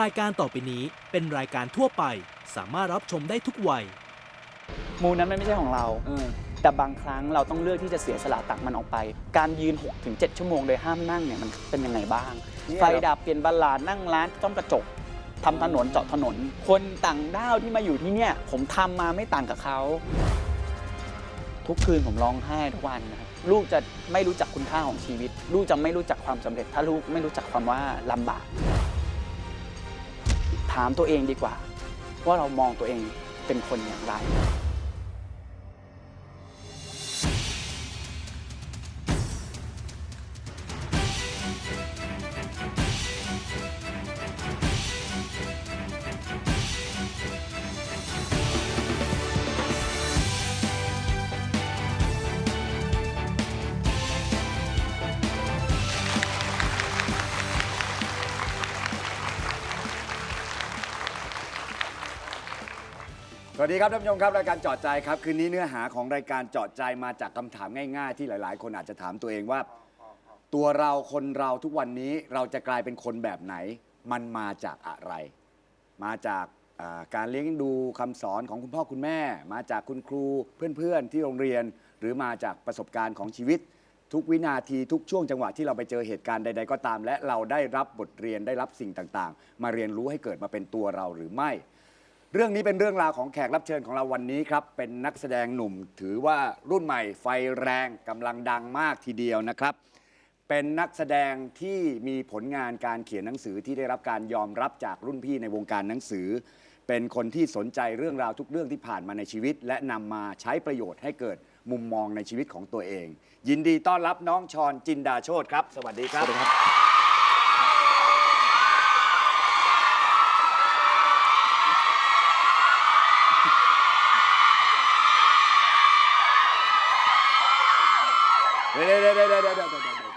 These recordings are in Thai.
รายการต่อไปนี้เป็นรายการทั่วไป สามารถรับชมได้ทุกวัย มูลนั้นมันไม่ใช่ของเราเออแต่บางครั้งเราต้องเลือกที่จะเสียสละตักมันออกไป การยืน 6-7 ชั่วโมงโดยห้ามนั่งเนี่ยมันเป็นยังไงบ้างเนี่ยไฟดับเปลี่ยนบัลลาดนั่งร้านต้อมกระจกทำถนนเจาะถนน คนต่างด้าวที่มาอยู่ที่เนี่ย ผมทำมาไม่ต่างกับเขา ทุกคืนผมร้องไห้ทุกวันนะครับลูกจะไม่รู้จักคุณค่าของชีวิต ลูกจะไม่รู้จักความสำเร็จ ถ้าลูกไม่รู้จักความว่าลำบาก ถามตัวเองดีกว่า ว่าเรามองตัวเองเป็นคนอย่างไร สวัสดีครับท่านผู้ชมครับรายการเจาะใจครับคืนนี้เนื้อหาของรายการเจาะใจมาจากคำถามง่าย ๆ ที่หลาย ๆ คนอาจจะถามตัวเองว่า ตัวเราคนเราทุกวันนี้เราจะกลายเป็นคนแบบไหน มันมาจากอะไร มาจากอ่าการเลี้ยงดูคำสอนของคุณพ่อคุณแม่ มาจากคุณครูเพื่อนๆที่โรงเรียน หรือมาจากประสบการณ์ของชีวิต ทุกวินาทีทุกช่วงจังหวะที่เราไปเจอเหตุการณ์ใด ๆ ก็ตาม และเราได้รับบทเรียนได้รับสิ่งต่างๆ มาเรียนรู้ให้เกิดมาเป็นตัวเราหรือไม่ เรื่องนี้เป็นเรื่องราวของแขกรับเชิญของเราวันนี้ครับ เป็นนักแสดงหนุ่มถือว่ารุ่นใหม่ไฟแรงกำลังดังมากทีเดียวนะครับ เป็นนักแสดงที่มีผลงานการเขียนหนังสือที่ได้รับการยอมรับจากรุ่นพี่ในวงการหนังสือ เป็นคนที่สนใจเรื่องราวทุกเรื่องที่ผ่านมาในชีวิต และนำมาใช้ประโยชน์ให้เกิดมุมมองในชีวิตของตัวเอง ยินดีต้อนรับน้องชอนจินดาโชตครับ สวัสดีครับ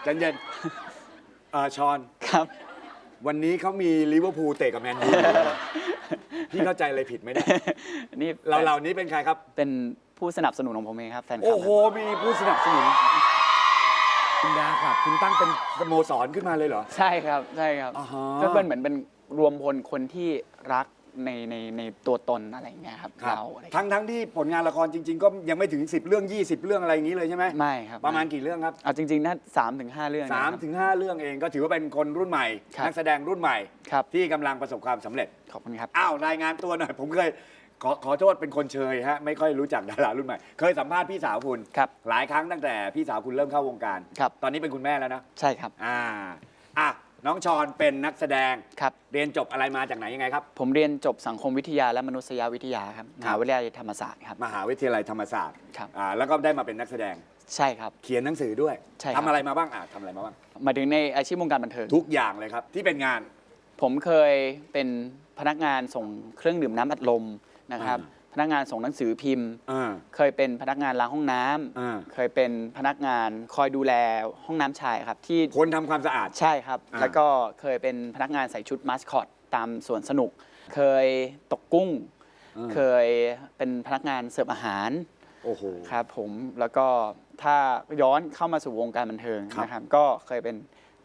ใจเย็นเอ่อชอน ครับ วันนี้เขามีลิเวอร์พูลเตะกับแมนยูพี่เข้าใจอะไรผิดไหมเนี่ยนี่เราเหล่านี้เป็นใครครับ เป็นผู้สนับสนุนของผมเองครับแฟนคลัโอ้บโห มีผู้สนับสนุนคุณดาครับ คุณตั้งเป็นสโมสรขึ้นมาเลยเหรอ ใช่ครับใช่ครับอ่าฮะ ก็เป็นเหมือนเป็นรวมพลคนที่รัก ในในในตัวตนอะไรอย่างเงี้ยครับครับเราอะไรอย่างทั้เงี้ยงทั้งที่ผลงานละครจริง ๆ ก็ยังไม่ถึง 10 เรื่อง 20 เรื่องอะไรอย่างนี้เลยใช่ไหมไม่ครับประมาณกี่เรื่องครับเอาจริงๆน่าสามถึงห้าเรื่องสามนะครับถึงห้าเรื่องเองก็ถือว่าเป็นคนรุ่นใหม่ ครับ นักแสดงรุ่นใหม่ ครับที่กำลังประสบความสำเร็จ ขอบคุณครับ อ้าวรายงานตัวหน่อย ผมเคยขอขอโทษเป็นคนเชยฮะไม่ค่อยรู้จักดารารุ่นใหม่ เคยสัมภาษณ์พี่สาวคุณ ครับหลายครั้งตั้งแต่พี่สาวคุณเริ่มเข้าวงการ ครับ ตอนนี้เป็นคุณแม่แล้วนะ ใช่ครับ อ่าอะ น้องชอนเป็นนักแสดง ครับ เรียนจบอะไรมาจากไหนยังไงครับ ผมเรียนจบสังคมวิทยาและมนุษยวิทยาครับมครัหาบวิทยาลัยธรรมศาสตร์ครับ มหาวิทยาลัยธรรมศาสตร์ครับ อ่าแล้วก็ได้มาเป็นนักแสดง ใช่ครับ เขียนหนังสือด้วยใช่ครับ ทำอะไรมาบ้างอะทำอะไรมาบ้าง หมายถึงในอาชีพวงการบันเทิง ทุกอย่างเลยครับ ที่เป็นงาน ผมเคยเป็นพนักงานส่งเครื่องดื่มน้ำอัดลมนะครับ อ่าพ นักงานส่งหนังสือพิมพ์ อ่า เคยเป็นพนักงานล้างห้องน้ำอ่า เคยเป็นพนักงานคอยดูแลห้องน้ำชายครับที่ คนทำความสะอาด ใช่ครับ อ่า แล้วก็เคยเป็นพนักงานใส่ชุดมาสคอตตามสวนสนุก เคยตกกุ้ง เคยเป็นพนักงานเสิร์ฟอาหารโอ้โห ครับผมแล้วก็ถ้าย้อนเข้ามาสู่วงการบันเทิงครับ นะครับ ก็เคยเป็น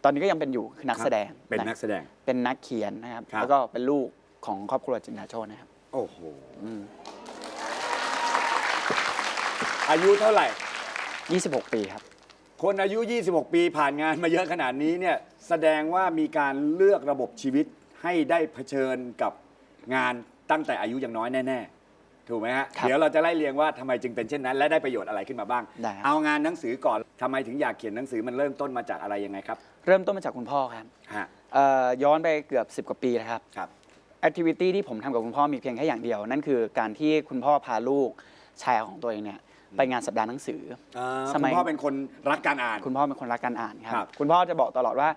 ตอนนี้ก็ยังเป็นอยู่คือนักแสดงเป็นนักแสดง เป็นนักเขียนนะครับ ครับ แล้วก็เป็นลูกของครอบครัวจินดาโชตนะครับ โอ้โห อืมอายุเท่าไหร่ 26 ปีครับ คนอายุ 26 ปีผ่านงานมาเยอะขนาดนี้เนี่ยแสดงว่ามีการเลือกระบบชีวิตให้ได้เผชิญกับงานตั้งแต่อายุยังน้อยแน่ ๆ ถูกไหมฮะ ครับเดี๋ยวเราจะไล่เรียงว่าทำไมจึงเป็นเช่นนั้น และได้ประโยชน์อะไรขึ้นมาบ้าง ได้ครับ เอางานหนังสือก่อนทำไมถึงอยากเขียนหนังสือมันเริ่มต้นมาจากอะไรยังไงครับเริ่มต้นมาจากคุณพ่อครับฮะเอ่อย้อนไปเกือบ 10 กว่าปีแล้วครับ ครับ แอคทิวิตี้ที่ผมทำกับคุณพ่อมีเพียงแค่อย่างเดียว นั่นคือการที่คุณพ่อพาลูกชายของตัวเองเนี่ย ไปงานสัปดาห์หนังสือ อ่าสคุมัณยพ่อเป็นคนรักการอ่าน คุณพ่อเป็นคนรักการอ่านคครัรับ บ คุณพ่อจะบอกตลอดว่า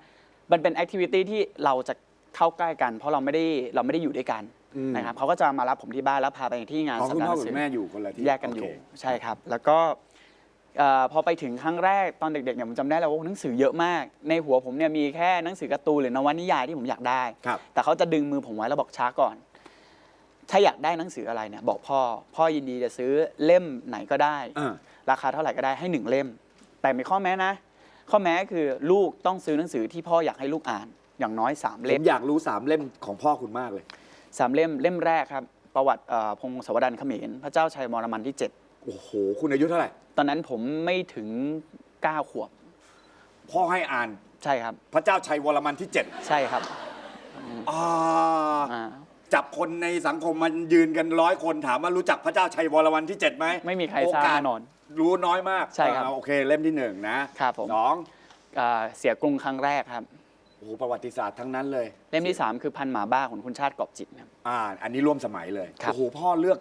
มันเป็นแอคทิวิตี้ที่เราจะเข้าใกล้กัน เพราะเราไม่ได้เราไม่ได้อยู่ด้วยกันอืมนะครับเขาก็จะมารับผมที่บ้านแล้วพาไปที่งานอ๋อสัปคุณดาห์หพ่อนังคุสืณอ แม่อยู่คนละที่แยกกันอยู่โเค ใช่ครับ แล้วก็เอ่อพอไปถึงครั้งแรกตอนเด็กๆเนี่ยผมจำได้แล้วว่าหนังสือเยอะมาก ในหัวผมเนี่ยมีแค่หนังสือการ์ตูนหรือนวนิยายที่ผมอยากได้ ครับ แต่เขาจะดึงมือผมไว้แล้วบอกช้าก่อน ถ้าอยากได้หนังสืออะไรเนี่ยบอกพ่อ พ่อยินดีจะซื้อเล่มไหนก็ได้อ่าราคาเท่าไหร่ก็ได้ให้หนึ่งเล่ม แต่มีข้อแม้นะ ข้อแม้คือลูกต้องซื้อหนังสือที่พ่ออยากให้ลูกอ่านอย่างน้อยสามผเล่มมอยากรู้สามเล่มของพ่อคุณมากเลย สามเล่มเล่มแรกครับ ประวัติเอ่อพงศาวดารเขมรพระเจ้าชัยวรมันที่โอ้โห คุณอายุเท่าไหร่7ตอนนั้นผมไม่ถึง9ขวบพ่อให้อ่านใช่ครับ พระเจ้าชัยวรมันที่7ใช่ครับอ่าอ่า จับคนในสังคมมันยืนกันร้อยคนถามว่ารู้จักพระเจ้าชัยวรมันที่7ไหมไม่มีใครทราบโอกสแน่นอน รู้น้อยมากใช่ครับอ่าโอเคเล่มที่หนึ่งนะครับผม สองอ่าเสียกรุงครั้งแรกครับ โอ้โหประวัติศาสตร์ทั้งนั้นเลย เล่มที่ 3 คือพันหมาบ้าของคุณชาติกอบจิตครับ อ่า อันนี้ร่วมสมัยเลยครับ โอ้โหพ่อเลือก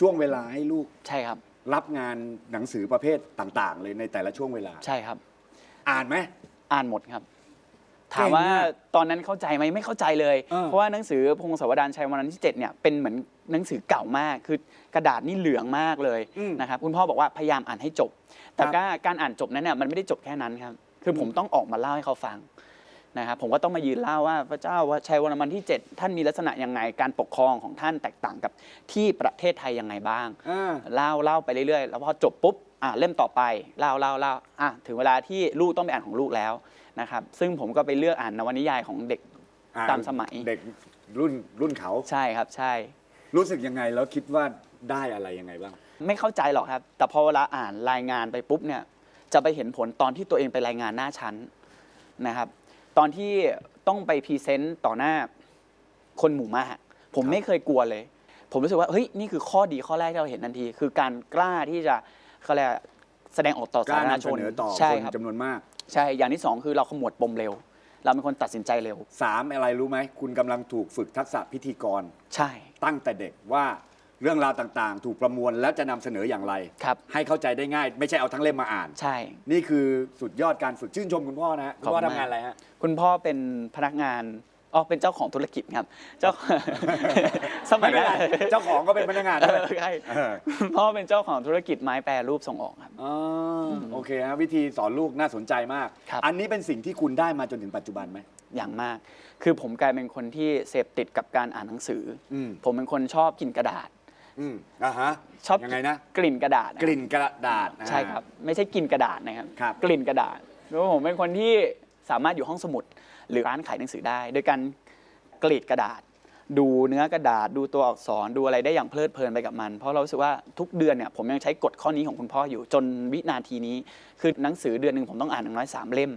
ช่วงเวลาให้ลูกใช่ครับรับงานหนังสือประเภทต่าง ๆ เลยในแต่ละช่วงเวลา ใช่ครับ อ่านไหม อ่านหมดครับ ถามว่าเก่งมากตอนนั้นเข้าใจไหมไม่เข้าใจเลย เออเพราะว่าหนังสือพงศาวดารชัยวรมันที่7เนี่ยเป็นเหมือนหนังสือเก่ามากคือกระดาษนี่เหลืองมากเลยอืมนะครับคุณพ่อบอกว่าพยายามอ่านให้จบ แต่ครับ ก็การอ่านจบนั้นเนี่ยมันไม่ได้จบแค่นั้นครับคือผมต้องออกมาเล่าให้เขาฟังนะครับผมก็ต้องมายืนเล่าว่าพระเจ้าว่าชัยวรมันที่ 7 ท่านมีลักษณะยังไงการปกครองของท่านแตกต่างกับที่ประเทศไทยยังไงบ้าง อ่า เล่าเล่าไปเรื่อยๆ แล้วพอจบปุ๊บ อะเล่มต่อไปเล่าเล่าเล่าอะถึงเวลาที่ลูกต้องไปอ่านของลูกแล้วนะครับ ซึ่งผมก็ไปเลือกอ่านนวนิยายของเด็กอ่ตามสมัยเด็กรุ่นรุ่นเขาใช่ครับใช่ รู้สึกยังไงแล้วคิดว่าได้อะไรยังไงบ้าง ไม่เข้าใจหรอกครับ แต่พอเวลาอ่านรายงานไปปุ๊บเนี่ยจะไปเห็นผลตอนที่ตัวเองไปรายงานหน้าชั้นนะครับ ตอนที่ต้องไปพรีเซนต์ต่อหน้าคนหมู่มาก ผมครับไม่เคยกลัวเลย ผมรู้สึกว่าเฮ้ยนี่คือข้อดีข้อแรกที่เราเห็นทันที คือการกล้าที่จะ เขาเรียกอะไรแสดงออกต่อกสาล้าธารณนำชเสนนอต่อใช่คนครับจำนวนมากใช่อย่างที่สองคือเราขมวดปมเร็ว เราเป็นคนตัดสินใจเร็ว สามอะไรรู้ไหม คุณกำลังถูกฝึกทักษะพิธีกร ใช่ตั้งแต่เด็กว่าเรื่องราวต่างๆ ถูกประมวลแล้วจะนำเสนออย่างไร ครับ ให้เข้าใจได้ง่าย ไม่ใช่เอาทั้งเล่มมาอ่าน ใช่ นี่คือสุดยอดการฝึกชื่นชมคุณพ่อนะฮะคุณพ่อขอบคุณทำงานอะไรฮะ คุณพ่อเป็นพนักงาน อ๋อเป็นเจ้าของธุรกิจครับเจ้า สมัไม่ยเป็นนั้ไรนเจ้าของก็เป็นพนักงานเอด้วยอใช่เออคุณพ่อเป็นเจ้าของธุรกิจไม้แปรรูปส่งออกครับอ๋อโอเคฮะวิธีสอนลูกน่าสนใจมาก ครับ อันนี้เป็นสิ่งที่คุณได้มาจนถึงปัจจุบันไหม อย่างมาก คือผมกลายเป็นคนที่เสพติดกับการอ่านหนังสืออม ผมเป็นคนชอบกินกระดาษ อืมอ่าฮะชอบยังไงนะ กลิ่นกระดาษนะกลิ่นกระดาษอ่าใช่ครับ ไม่ใช่กินกระดาษนะครับ ครับ กลิ่นกระดาษเพราะว่าผมเป็นคนที่ สามารถอยู่ห้องสมุด หรือร้านขายหนังสือได้ โดยการกรีดกระดาษ ดูเนื้อกระดาษ ดูตัวอักษรดูอะไรได้อย่างเพลิดเพลินไปกับมัน เพราะเรารู้สึกว่าทุกเดือนเนี่ยผมยังใช้กฎข้อนี้ของคุณพ่ออยู่จนวินาทีนี้ คือหนังสือเดือนหนึ่งผมต้องอ่านอย่างน้อยสามเล่ม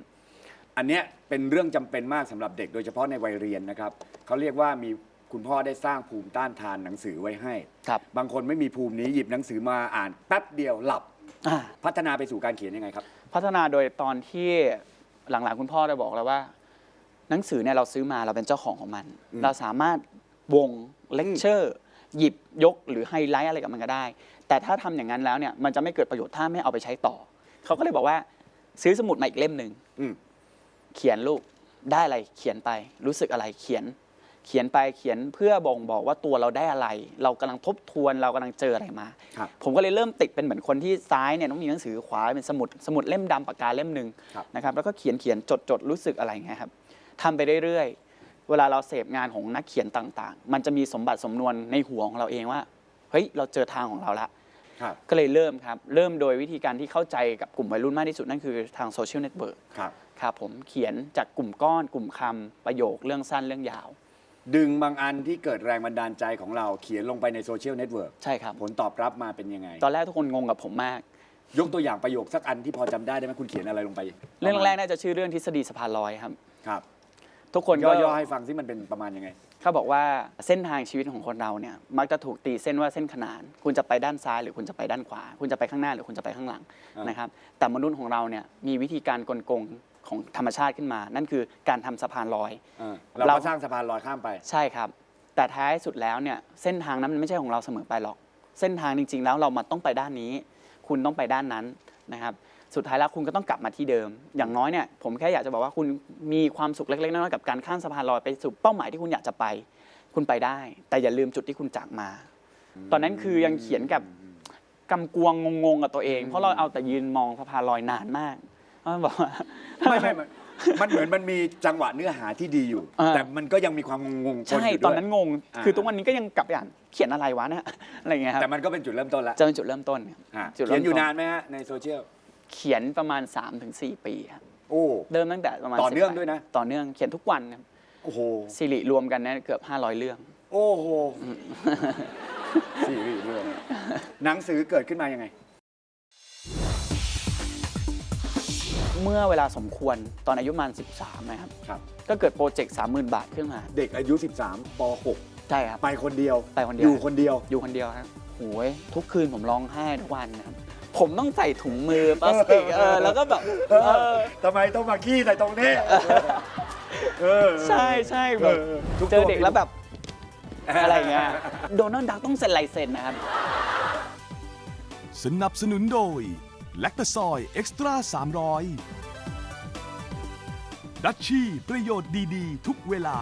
อันเนี้ยเป็นเรื่องจำเป็นมากสำหรับเด็กโดยเฉพาะในวัยเรียนนะครับเขาเรียกว่ามีคุณพ่อได้สร้างภูมิต้านทานหนังสือไว้ให้ ครับ บางคนไม่มีภูมินี้หยิบหนังสือมาอ่านแป๊บเดียวหลับ อ่า พัฒนาไปสู่การเขียนยังไงครับ พัฒนาโดยตอนที่ หลังๆคุณพ่อได้บอกแล้วว่า หนังสือเนี่ยเราซื้อมาเราเป็นเจ้าของของมันอืมเราสามารถวงเลคเชอร์หยิบยกหรือไฮไลท์อะไรกับมันก็ได้ แต่ถ้าทำอย่างนั้นแล้วเนี่ยมันจะไม่เกิดประโยชน์ถ้าไม่เอาไปใช้ต่อ เขาก็เลยบอกว่า ซื้อสมุดมาอีกเล่มหนึ่งอืมเขียนลูกได้อะไรเขียนไป รู้สึกอะไรเขียน เขียนไปเขียนเพื่อบ่งบอกว่าตัวเราได้อะไร เรากำลังทบทวนเรากำลังเจออะไรมาครับผมก็เลยเริ่มติดเป็นเหมือนคนที่ซ้ายเนี่ยต้องมีหนังสือขวาเป็นสมุดสมุดเล่มดำปากกาเล่มหนึ่งครับนะครับแล้วก็เขียนเขียนจดจดรู้สึกอะไรเงี้ยครับทำไปเรื่อยๆ เวลาเราเสพงานของนักเขียนต่างๆ มันจะมีสมบัติสมนวนในหัวของเราเองว่าเฮ้ยเราเจอทางของเราละครับก็เลยเริ่มครับ เริ่มโดยวิธีการที่เข้าใจกับกลุ่มวัยรุ่นมากที่สุดนั่นคือทางโซเชียลเน็ตเวิร์กครับครับผมเขียนจากกลุ่มก้อน กลุ่มคำประโยคเรื่องสั้นเรื่องยาว ดึงบางอันที่เกิดแรงบันดาลใจของเราเขียนลงไปในโซเชียลเน็ตเวิร์กใช่ครับ ผลตอบรับมาเป็นยังไง ตอนแรกทุกคนงงกับผมมาก ยกตัวอย่างประโยคสักอันที่พอจำได้ได้ไหมคุณเขียนอะไรลงไปเรื่องแรกน่าจะชื่อเรื่องทฤษฎีสะพานลอยครับ ครับทุกคนก็ย่อๆให้ฟังที่มันเป็นประมาณยังไง เขาบอกว่าเส้นทางชีวิตของคนเราเนี่ยมักจะถูกตีเส้นว่าเส้นขนาน คุณจะไปด้านซ้ายหรือคุณจะไปด้านขวา คุณจะไปข้างหน้าหรือคุณจะไปข้างหลังอ่านนะครับแต่มนุษย์ของเราเนี่ยมีวิธีการกลโกง ของธรรมชาติขึ้นมา นั่นคือการทำสะพานลอย เออเราเรา ก็สร้างสะพานลอยข้ามไป ใช่ครับ แต่ท้ายสุดแล้วเนี่ยเส้นทางนั้นมันไม่ใช่ของเราเสมอไปหรอก เส้นทางจริง ๆ แล้วเรามาต้องไปด้านนี้ คุณต้องไปด้านนั้นนะครับ สุดท้ายแล้วคุณก็ต้องกลับมาที่เดิม อย่างน้อยเนี่ยผมแค่อยากจะบอกว่าคุณมีความสุขเล็กๆน้อยๆกับการข้ามสะพานลอยไปสู่เป้าหมายที่คุณอยากจะไป คุณไปได้ แต่อย่าลืมจุดที่คุณจากมา ตอนนั้นคือยังเขียนกับกำกวงงงๆกับตัวเอง เพราะเราเอาแต่ยืนมองสะพานลอยนานมากแล้ว มันบอกว่า ไม่ไม่ไม่มันเหมือนมันมีจังหวะเนื้อหาที่ดีอยู่ อ่า แต่มันก็ยังมีความงงๆปนใช่ยู่ด้วย ตอนนั้นงง อ่า คือทุกวันนี้ก็ยังกลับไปอ่านเขียนอะไรวะเนี่ยอะไรอย่างเงี้ยครับแต่มันก็เป็นจุดเริ่มต้นแล้วจะเป็นจุดเริ่มต้นครับอะจุดเริ่เขียมนอยู่ต้นนานไหมฮะในโซเชียลเขียนประมาณ 3-4 ปีครับโอ้ เริ่มตั้งแต่ประมาณต่อเนื่อง18ด้วยนะ ต่อเนื่องเขียนทุกวันครับโอ้โหสิริรวมกันเนี่ยเกือบ 500 เรื่อง โอ้โหสี่เรื่องหนังสือเกิดขึ้นมายังไง เมื่อเวลาสมควรตอนอายุประมาณ13นะครับครับ ก็เกิดโปรเจกต์30,000 บาทขึ้นมาเด็กอายุ 13ป ใช่ครับ .6 ไปคนเดียวไปคนเดียว อยู่คนเดียว อยู่คนเดียวครับโอ้ยทุกคืนผมร้องไห้ทุกวันนะครับ ผมต้องใส่ถุงมือพลาสติกเออแล้วก็แบบเอเอออทำไมต้องมาขี้ใส่ตรงนี้เออใช่ใช่แบบเออทุกเจอเด็กแล้วแบบตัวอะไรเงี้ยโดนัลด์ดักต้องเซ็นลายเซ็นนะครับ สนับสนุนโดย แลคตาซอยเอ็กซ์ตร้า300 ดัชชี่ประโยชน์ดี ๆ ทุกเวลา